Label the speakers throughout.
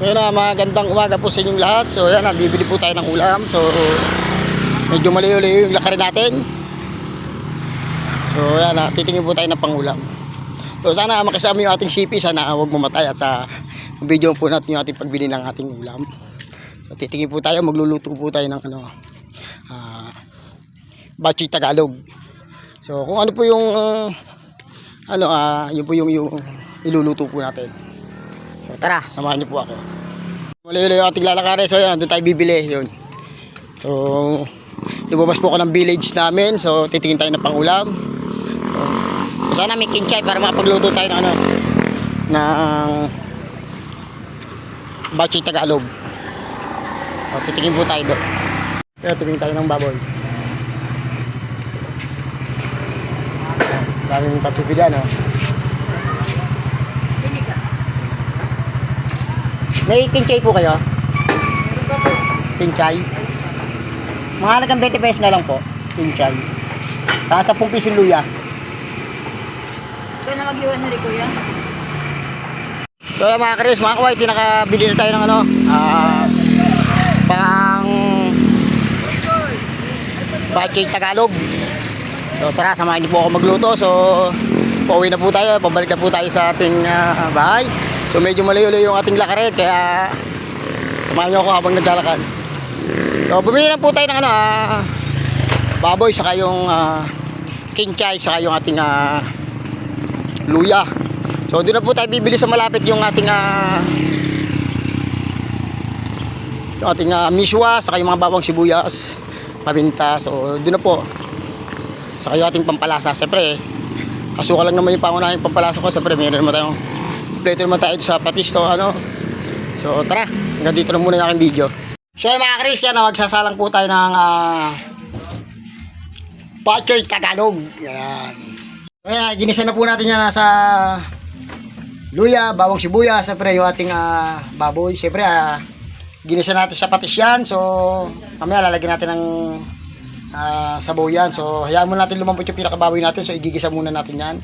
Speaker 1: So yun na, magandang umaga po sa inyong lahat. So yan bibili po tayo ng ulam. So medyo maliw-liw yung lakarin natin. So yan titingin po tayo ng pangulam. So sana makasama yung ating CP, sana huwag mamatay at sa video po natin yung ating pagbili ng ating ulam. So titingin po tayo, magluluto po tayo ng ano, ah, Bachoy Tagalog. So kung ano po yung ah, ano ah, yun po yung, yung iluluto po natin. So tara, samahan niyo po ako. Mali yung ating lalakarin. So yan, doon tayo bibili. Yun. So, lumabas po ako ng village namin. So, titingin tayo ng pangulam. So, sana may kinchay para makapagluto tayo ng ano, ng Bachoy Tagalog. So, titingin po tayo doon. Kaya tingin tayo ng baboy. Daming patupilian, oh. May kinchay po kayo? Kinchay? Mga halagang 20 pesos na lang po. Kinchay. Saka 10 piso luya.
Speaker 2: Ikaw na mag-iwan na rin kuya.
Speaker 1: So mga Chris, mga kaway, pinakabili na tayo ng ano, ah, pang Bachay Tagalog. So tara, samahan niyo po ako magluto. So, pauwi na po tayo, pabalik na po tayo sa ating ah, bahay. So medyo malayo-layo yung ating lakarin, kaya samahan niyo ako habang naglalakad. So bumili na po tayo ng ano, ah, baboy, saka yung ah, kinchay, saka yung ating ah, luya. So doon na po tayo bibili sa malapit yung ating ah, yung ating ah, miswa, saka yung mga bawang sibuyas, paminta. So doon na po. Saka yung ating pampalasa. Siyempre, kasuka lang naman yung pangunahing pampalasa ko. Siyempre, meron naman tayong kompleto naman tayo sa patis to ano. So tara, hanggang dito na muna yung aking video. So yung mga Chris, yan, ah, magsasalang po tayo ng uh, Pachoy Tagalog. Yan. Ayan, ginisa na po natin yan nasa luya, bawang sibuyas, siyempre yung ating ah, baboy. Siyempre, ah, ginisa natin sa patis yan. So, mamaya lalagyan natin ng ah, sabaw yan. So, hayaan muna natin lumambot yung pinakababoy natin. So, igigisa muna natin yan.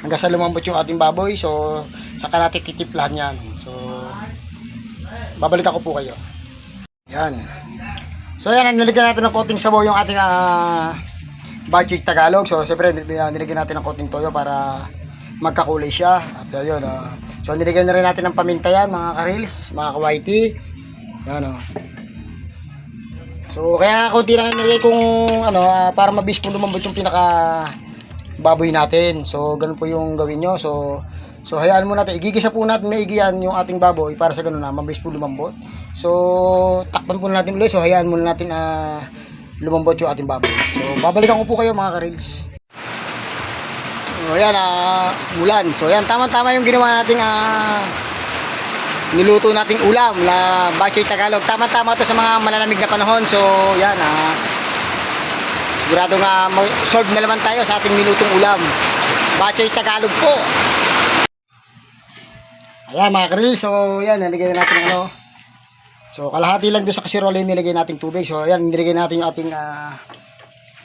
Speaker 1: Hanggang sa lumambot yung ating baboy. So, saka natin titiplahan yan. So, babalik ako po kayo. Yan. So, yan, nilagyan natin ng konting sabaw yung ating ah, Bachay Tagalog. So, siyempre, nil- nilagyan natin ng konting toyo para magkakulay siya. At uh, yun, ah. so, nilagyan na rin natin ng paminta yan, mga karils, mga kawaiti. Yan, oh. So, kaya konti lang nilagay kung, ano, ah, para mabis po lumambot yung pinaka baboy natin. So, ganun po yung gawin nyo. So, so hayaan mo natin. Igigisa po natin maigi yan yung ating baboy para sa ganun na mabis po lumambot. So, takpan po natin ulit. So, hayaan muna natin na lumambot yung ating baboy. So, babalikan ko po kayo mga karils. So, yan, ah, ulan. So, yan, tama-tama yung ginawa nating ah, niluto nating ulam na Bachoy Tagalog. Tama-tama to sa mga malalamig na panahon. So, yan, ah, sigurado nga solve na naman tayo sa ating nilutong ulam. Bachoy Tagalog po. Ayan, mga karil. So, yan, nilagay na natin ng ano. So, kalahati lang doon sa kasirola yung nilagay nating tubig. So, ayan, nilagay natin yung ating ah,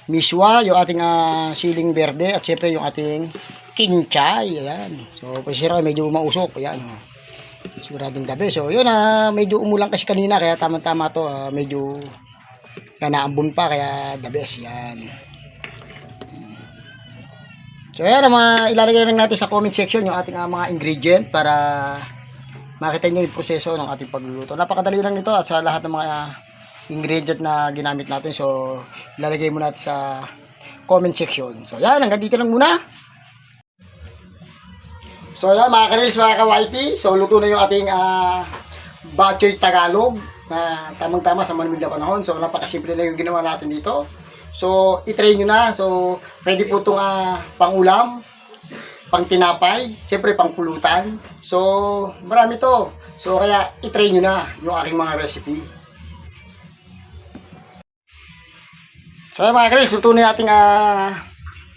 Speaker 1: miswa, yung ating ah, siling berde, at syempre yung ating kinchay. Ayan. So, pasira, medyo mausok. Ayan. Siguradong gabi. So, yun ah, medyo umulan kasi kanina, kaya tama-tama to. ah, medyo yan, naambon pa, kaya the best. Yan. So, ang mga ilalagay lang natin sa comment section yung ating ah, mga ingredient para makita nyo yung proseso ng ating pagluluto. Napakadali lang nito at sa lahat ng mga ah, ingredient na ginamit natin. So, ilalagay mo natin sa comment section. So, yan. Hanggang dito lang muna. So, yan. Mga kanils, mga kawaiti. So, luto na yung ating uh, Bachoy Tagalog na tamang-tama sa malamig na panahon. So, napakasimple na yung ginawa natin dito. So, itry nyo na. So, pwede po itong ah, pangulam, pang tinapay, siyempre pang pulutan. So, marami to. So, kaya itry nyo na yung aking mga recipe. So, yan mga Chris, luto na ating uh,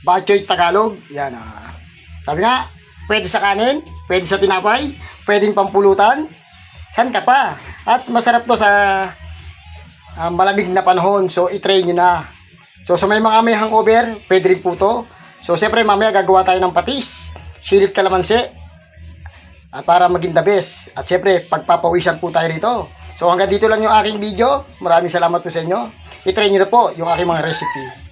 Speaker 1: Bachoy Tagalog. Yan ah. Sabi nga, pwede sa kanin, pwede sa tinapay, pwedeng pampulutan. San ka pa? At masarap to sa ah, malamig na panahon. So, itry nyo na. So, sa may mga may hangover, pwede rin po to. So, siyempre, mamaya gagawa tayo ng patis, silit kalamansi, at para maging the best. At syempre, pagpapawisan po tayo rito. So hanggang dito lang yung aking video. Maraming salamat po sa inyo. I-try nyo na po yung aking mga recipe.